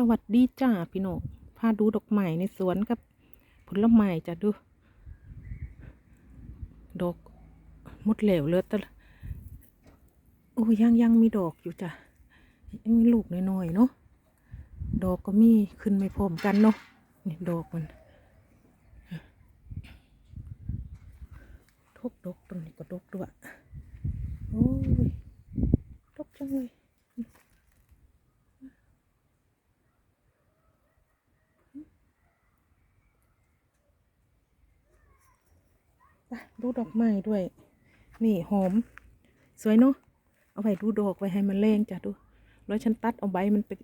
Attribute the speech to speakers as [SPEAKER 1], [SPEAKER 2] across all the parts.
[SPEAKER 1] สวัสดีจ้าพี่น้องพาดูดอกไม้ในสวนกับผลไม้จ้ะดู ดอกหมดเหลวเลือแต่โอ้ยยังยังมีดอกอยู่จ้ะยังมีลูกน้อยๆเนาะดอกก็มีขึ้นไม่พร้อมกันเนาะนี่ดอกมันทุกดอกตรงนี้ก็ดอกด้วยโอ้ยดอกจังเลย ดูดอกไม้ด้วย นี่หอม สวยเนาะเอาไว้ดูดอกไว้ให้มันแรงจ้ะดู แล้วฉันตัดเอาใบมันเป็น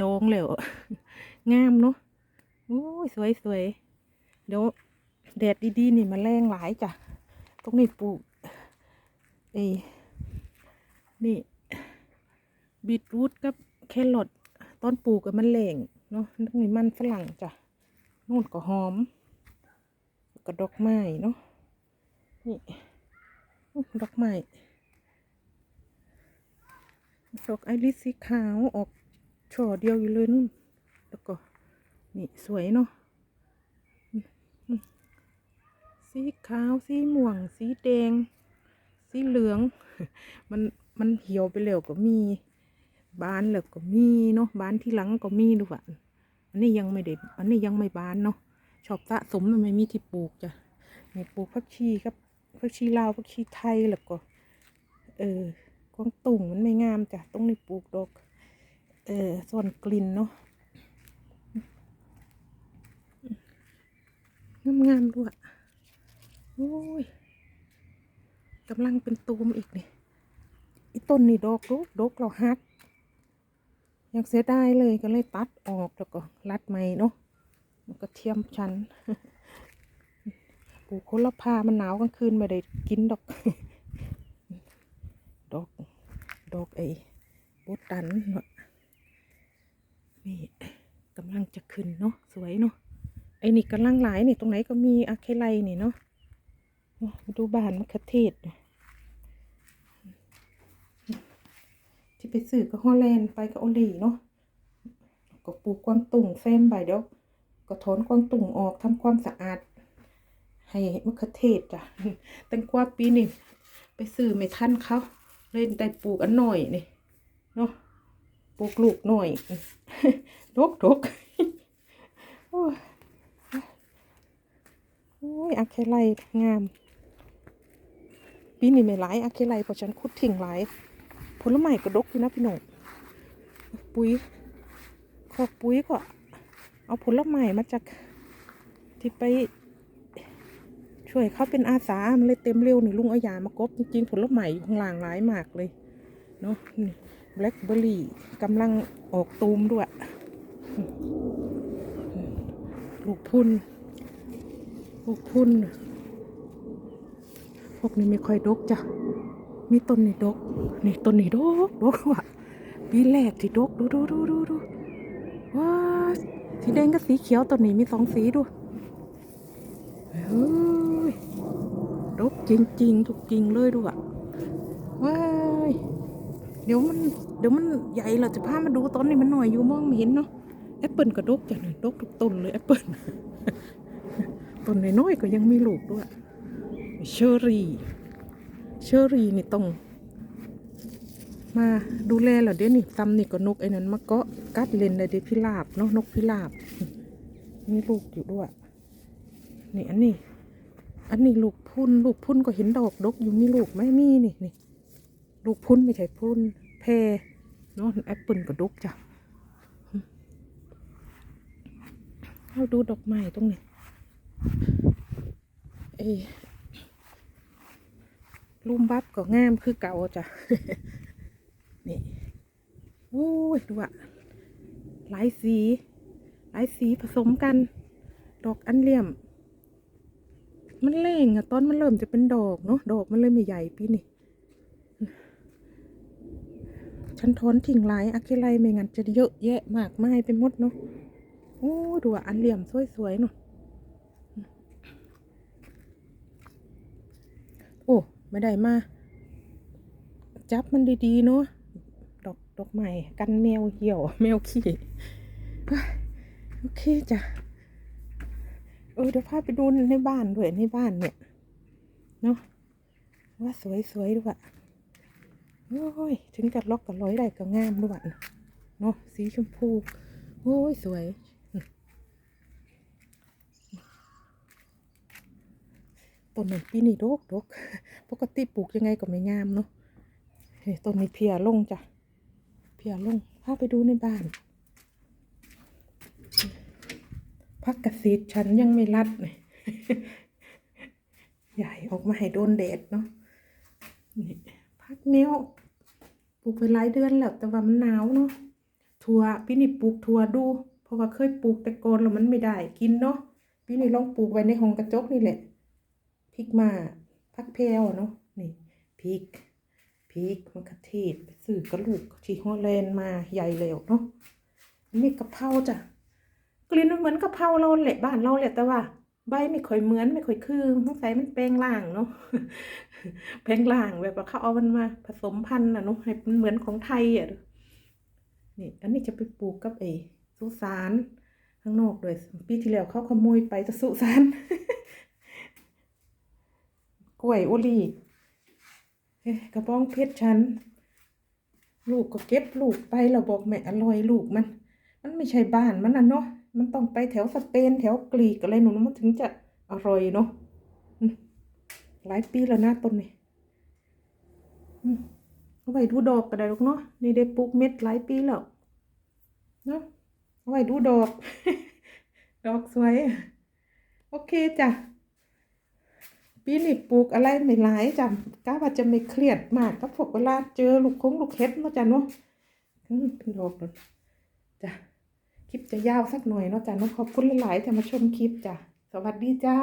[SPEAKER 1] ดองแล้วงามเนาะโอ้ยสวยสวยเดี๋ยวแดดดีๆนี่มันแรงหลายจ้ะตรงนี้ปลูกเอ้นี่บีทรูทกับแครอทตอนปลูกกับมันแรงเนาะตรงนี้มันฝรั่งจ้ะนู่นก็หอมก็ดอกไม้เนาะ นี่ดอกไม้ดอกไอริสสีขาวออกช่อเดียวอยู่เลยนู่น แล้วก็ นี่สวยเนาะสีขาว สีม่วง สีแดง สีเหลือง มันมันเหี่ยวไปแล้วก็มี บานแล้วก็มีเนาะบานที่หลังก็มีด้วยอันนี้ยังไม่ได้อันนี้ยังไม่บานเนาะชอบสะสมมันไม่มีที่ปลูกจ้ะมีปลูกผักชีครับ ผักชีลาวผักชีไทยแล้วก็ เออกวางตุ่งมันไม่งามจ้ะต้องนี่ปลูกดอก เออส่วนกลิ่นเนาะงามงามๆด้วยโอ้ยกำลังเป็นตูมอีกนี่อีต้นนี่ดอกดกดกเราฮักยังเสียดายเลยก็เลยตัดออกแล้วก็รัดใหม่เนาะมันก็เทียมชั้น ปลูกโคละพามันหนาวกลางคืนไม่ได้กินดอก ดอก ดอกไอ้โบตันเนาะนี่กำลังจะขึ้นเนาะสวยเนาะไอ้นี่กำลังหลายนี่ตรงไหนก็มีอะเคไลนี่เนาะมาดูบานมะเขือเทศที่ไปซื้อก็ฮอลแลนด์ไปกับโอลีเนาะก็ปลูกกวางตุ่งแซมใบเดี๋ยวก็ถอนกวางตุ่งออกทำความสะอาด ให้มะเขือเทศจ้ะแตงกวาปีนี่ไปซื้อไม่ทันเขาเลยได้ปลูกอันหน่อยนี่เนาะปลูกลูกหน่อยดกดกโอ้ยโอ้ยอะเคไลงาม ปีนี้ไม่หลายอะเคไลเพราะฉันคุดทิ้งหลายผลไม้ก็ดกอยู่นะพี่หนุ่มปุ๋ยขอกปุ๋ยก็เอาผลไม้มาจากที่ไป ช่วยเขาเป็นอาสา มันเลยเต็มเร็วนี่ลุงเอายามากบจริงๆผลไม้อยู่ข้างล่างหลายมากเลยเนาะนี่แบล็คเบอร์รี่กำลังออกตูมด้วย ลูกพุ่น ลูกพุ่น พวกนี้ไม่ค่อยดกจ้ะ มีต้นนี่ดก นี่ต้นนี่ดก ดกว่ะปีแรกที่ดก ดูดูดูดูดูว้าสีแดงกับสีเขียวตัวนี้มีสองสีดูเฮ้ย ดกจริงๆถูกจริงเลยดูอะว้ายเดี๋ยวมันเดี๋ยวมันใหญ่เราจะพามาดูต้นนี้มันหน่อยอยู่มองไม่เห็นเนาะแอปเปิลก็ดกจ้ะเนี่ยดกทุกต้นเลยแอปเปิลต้นน้อยๆก็ยังมีลูกด้วยเชอรี่เชอรี่นี่ต้องมาดูแลเหรอเดี๋ยวนี่ตำนี่ก็นกไอ้นั้นมาเกาะกัดเลนเลยเดี๋ยวพิราบเนาะนกพิราบมีลูกอยู่ด้วยนี่อันนี้ อันนี้ลูกพุ่นลูกพุ่นก็เห็นดอกดกอยู่มีลูกไหมมีนี่นี่ลูกพุ่นไม่ใช่พุ่นแพรเนาะแอปเปิลก็ดกจ้ะเราดูดอกไม้ตรงนี้เอ้ลุมบับก็งามคือเก่าจ้ะนี่โอ้ยดูอะหลายสี หลายสีผสมกัน ดอกอันเหลี่ยม มันเล่งอะตอนมันเริ่มจะเป็นดอกเนาะดอกมันเริ่มใหญ่ๆปีนี่ฉันทอนทิ้งหลายอะเคไลไม่งั้นจะเยอะแยะมากมายไปหมดเนาะโอ้ดูอันเหลี่ยมสวยๆเนาะโอ้ไม่ได้มาจับมันดีๆเนาะดอกดอกไม้กันแมวเหี่ยวแมวขี้โอเคจ้ะ เออเดี๋ยวพาไปดูในบ้านด้วยในบ้านเนี่ยเนาะว่าสวยสวยด้วยโอ้ยถึงกับล็อกกับร้อยได้ก็งามด้วยเนาะสีชมพูโอ้ยสวยต้นนั้นปีนี้ดกดกปกติปลูกยังไงก็ไม่งามเนาะเฮ้ยต้นนี้เพียลงจ้ะเพียลงพาไปดูในบ้าน พักกระสีดฉันยังไม่รัดเลยใหญ่ออกมาให้โดนแดดเนาะนี่พักแมวปลูกไปหลายเดือนแล้วแต่ว่ามันหนาวเนาะถั่วปีนี้ปลูกถั่วดู เพราะว่าเคยปลูกแต่ก่อนแล้วมันไม่ได้กินเนาะปีนี้ลองปลูกไว้ในห้องกระจกนี่แหละพริกมาพักแพรวเนาะนี่พริกพริกมะเขือเทศไปซื้อกระลูกที่ฮอลแลนด์มาใหญ่แล้วเนาะนี่กะเพราจ้ะ กลิ่นมันเหมือนกะเพราเราแหละบ้านเราแหละแต่ว่าใบไม่ค่อยเหมือนไม่ค่อยคือสงสัยมันแปลงล่างเนาะแปลงล่างแบบว่าเขาเอามันมา ผสมพันธุ์นะเนาะให้มันเหมือนของไทยอะนี่อันนี้จะไปปลูกกับไอ้สุสานข้างนอกด้วยปีที่แล้วเขาขโมยไปจะสุสานกล้วยโอลีกระบองเพชรฉัน ลูกก็เก็บลูกไปเราบอกแม่อร่อยลูกมัน มันไม่ใช่บ้านมันน่ะเนาะ มันต้องไปแถวสเปนแถวกรีกอะไรหนูมันถึงจะอร่อยเนาะหลายปีแล้วนะต้นนี้อืมเอาไว้ดูดอกก็ได้ลูกเนาะนี่ได้ปลูกเม็ดหลายปีแล้วเนาะเอาไว้ดูดอก ดอกสวย โอเคจ้ะปีนี้ปลูกอะไรไม่หลายจ้ะก้าว่าจะไม่เครียดมากก็พวกเวลาเจอลูกคงลูกเห็ดเนาะจ้ะเนาะเป็นดอกเลยจ้ะ คลิปจะยาวสักหน่อยเนาะจ้ะเนาะขอบคุณหลายๆที่มาชมคลิปจ้ะ สวัสดีจ้า